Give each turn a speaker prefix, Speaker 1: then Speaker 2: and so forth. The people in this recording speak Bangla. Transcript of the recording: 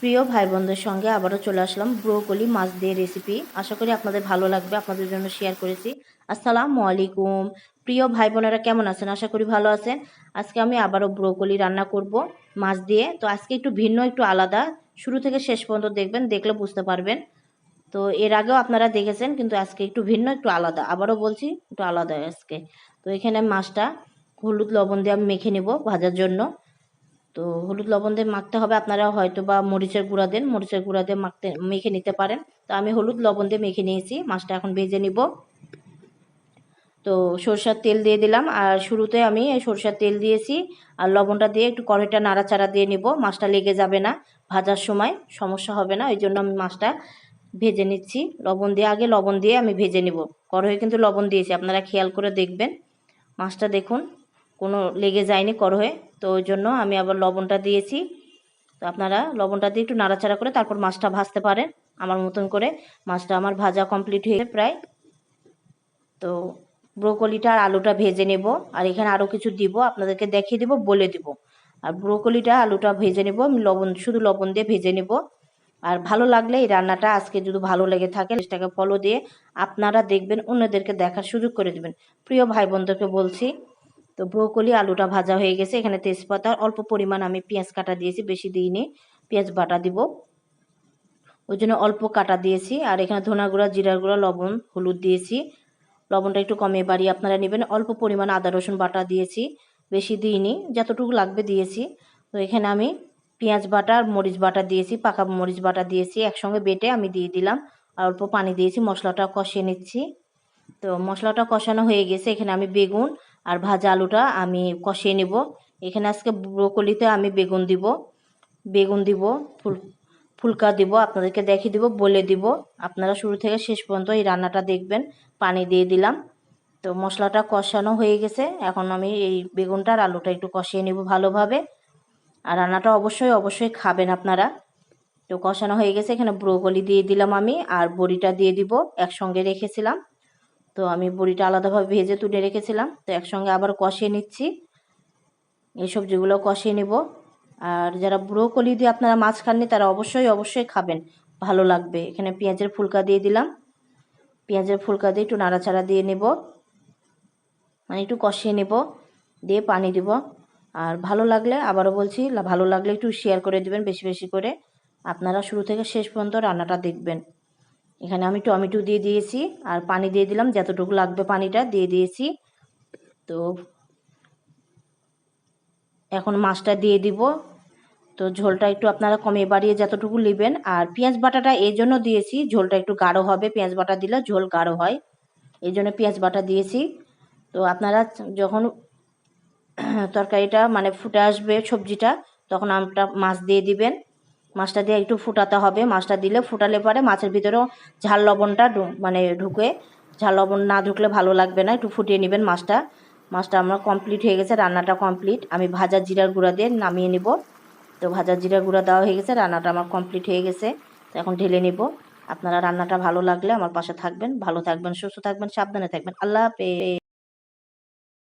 Speaker 1: প্রিয় ভাই বোনদের সঙ্গে আবারও চলে আসলাম ব্রোকলি মাছ দিয়ে রেসিপি আশা করি আপনাদের ভালো লাগবে, আপনাদের জন্য শেয়ার করেছি। আসসালামু আলাইকুম। প্রিয় ভাই বোনেরা কেমন আছেন? আশা করি ভালো আছেন। আজকে আমি আবারও ব্রোকলি রান্না করব মাছ দিয়ে। তো আজকে একটু ভিন্ন, একটু আলাদা। শুরু থেকে শেষ পর্যন্ত দেখবেন, দেখলে বুঝতে পারবেন। তো এর আগেও আপনারা দেখেছেন, কিন্তু আজকে একটু ভিন্ন, একটু আলাদা। আবারও বলছি, একটু আলাদা আজকে। তো এখানে মাছটা হলুদ লবণ দিয়ে আমি মেখে নেব ভাজার জন্য। তো হলুদ লবণ দিয়ে মাখতে হবে। আপনারা হয়তো বা মরিচের গুঁড়া দেন, মরিচের গুঁড়া দিয়ে মাখতে, মেখে নিতে পারেন। তো আমি হলুদ লবণ দিয়ে মেখে নিয়েছি, মাছটা এখন ভেজে নিব। তো সরষার তেল দিয়ে দিলাম। আর শুরুতে আমি সরষার তেল দিয়েছি। আর লবণটা দিয়ে একটু কড়াইটা নাড়াচাড়া দিয়ে নিব। মাছটা লেগে যাবে না ভাজার সময়, সমস্যা হবে না। ওই জন্য আমি মাছটা ভেজে নিচ্ছি। লবণ দিয়ে, আগে লবণ দিয়ে আমি ভেজে নিব। কড়াইয়ে কিন্তু লবণ দিয়েছি, আপনারা খেয়াল করে দেখবেন। মাছটা দেখুন, কোনো লেগে যায়নি করহে তো ওই জন্য আমি আবার লবণটা দিয়েছি। তো আপনারা লবণটা দিয়ে একটু নাড়াচাড়া করে তারপর মাছটা ভাজতে পারেন। আমার মতন করে মাছটা আমার ভাজা কমপ্লিট হয়ে প্রায়। তো ব্রোকলিটা আর আলুটা ভেজে নেব। আর এখানে আরও কিছু দিব, আপনাদেরকে দেখিয়ে দিব, বলে দিব। আর ব্রোকলিটা, আলুটা ভেজে নেব, আমি লবণ, শুধু লবণ দিয়ে ভেজে নেব। আর ভালো লাগলে এই রান্নাটা আজকে যদি ভালো লেগে থাকে সেটাকে ফলো দিয়ে আপনারা দেখবেন, অন্যদেরকে দেখার সুযোগ করে দেবেন। প্রিয় ভাই বোনদেরকে বলছি তো ব্রোকলি আলুটা ভাজা হয়ে গেছে। এখানে তেজপাতা, অল্প পরিমাণ আমি পেঁয়াজ কাটা দিয়েছি, বেশি দিইনি। পেঁয়াজ বাটা দিব। ওই জন্য অল্প কাটা দিয়েছি। আর এখানে ধনা গুঁড়া, জিরার গুঁড়া, লবণ, হলুদ দিয়েছি। লবণটা একটু কমে বাড়িয়ে আপনারা নেবেন। অল্প পরিমাণ আদা, রসুন বাটা দিয়েছি, বেশি দিইনি। যতটুকু লাগবে দিয়েছি। তো এখানে আমি পেঁয়াজ বাটা আর মরিচ বাটা দিয়েছি, পাকা মরিচ বাটা দিয়েছি। একসঙ্গে বেটে আমি দিয়ে দিলাম। আর অল্প পানি দিয়েছি, মশলাটা কষিয়ে নিচ্ছি। তো মশলাটা কষানো হয়ে গেছে। এখানে আমি বেগুন আর ভাজা আলুটা আমি কষিয়ে নেব। এখানে আজকে ব্রোকলিতে আমি বেগুন দিব। বেগুন দিব, ফুল, ফুলকা দিব, আপনাদেরকে দেখিয়ে দিব, বলে দিব। আপনারা শুরু থেকে শেষ পর্যন্ত এই রান্নাটা দেখবেন। পানি দিয়ে দিলাম। তো মশলাটা কষানো হয়ে গেছে। এখন আমি এই বেগুনটা আর আলুটা একটু কষিয়ে নিব ভালোভাবে। আর রান্নাটা অবশ্যই অবশ্যই খাবেন আপনারা। তো কষানো হয়ে গেছে। এখানে ব্রোকলি দিয়ে দিলাম আমি। আর বড়িটা দিয়ে দিব। একসঙ্গে রেখেছিলাম। তো আমি বড়িটা আলাদাভাবে ভেজে তুলে রেখেছিলাম। তো একসঙ্গে আবার কষিয়ে নিচ্ছি। এই সবজিগুলো কষিয়ে নেব। আর যারা ব্রোকলি দিয়ে আপনারা মাছ খাননি, তারা অবশ্যই অবশ্যই খাবেন। ভালো লাগবে। এখানে পেঁয়াজের ফুলকা দিয়ে দিলাম। পেঁয়াজের ফুলকা দিয়ে একটু নাড়াচাড়া দিয়ে নেব। মানে একটু কষিয়ে নেব। দিয়ে পানি দিব। আর ভালো লাগলে, আবারও বলছি ভালো লাগলে একটু শেয়ার করে দিবেন, বেশি বেশি করে। আপনারা শুরু থেকে শেষ পর্যন্ত রান্নাটা দেখবেন। এখানে আমি টমেটো দিয়ে দিয়েছি আর পানি দিয়ে দিলাম, যতটুকু লাগবে পানিটা দিয়ে দিয়েছি। তো এখন মাছটা দিয়ে দিব। তো ঝোলটা একটু আপনারা কমে বাড়িয়ে যতটুকু নেবেন। আর পেঁয়াজ বাটাটা এই জন্য দিয়েছি, ঝোলটা একটু গাঢ় হবে, পেঁয়াজ বাটা দিলে ঝোল গাঢ় হয়। এই জন্য পেঁয়াজ বাটা দিয়েছি। তো আপনারা যখন তরকারিটা মানে ফুটে আসবে সবজিটা, তখন আমটা মাছ দিয়ে দিবেন। মাছটা দিয়ে একটু ফুটাতে হবে। মাছটা দিলে ফুটালে পরে মাছের ভিতরেও ঝাল লবণটা মানে ঢুকে। ঝাল লবণ না ঢুকলে ভালো লাগবে না। একটু ফুটিয়ে নেবেন মাছটা। মাছটা আমার কমপ্লিট হয়ে গেছে, রান্নাটা কমপ্লিট আমি ভাজা জিরার গুঁড়া দিয়ে নামিয়ে নিব। তো ভাজা জিরার গুঁড়া দেওয়া হয়ে গেছে, রান্নাটা আমার কমপ্লিট হয়ে গেছে। তো এখন ঢেলে নিব। আপনারা রান্নাটা ভালো লাগলে আমার পাশে থাকবেন। ভালো থাকবেন, সুস্থ থাকবেন, সাবধানে থাকবেন। আল্লাহ হাফেজ।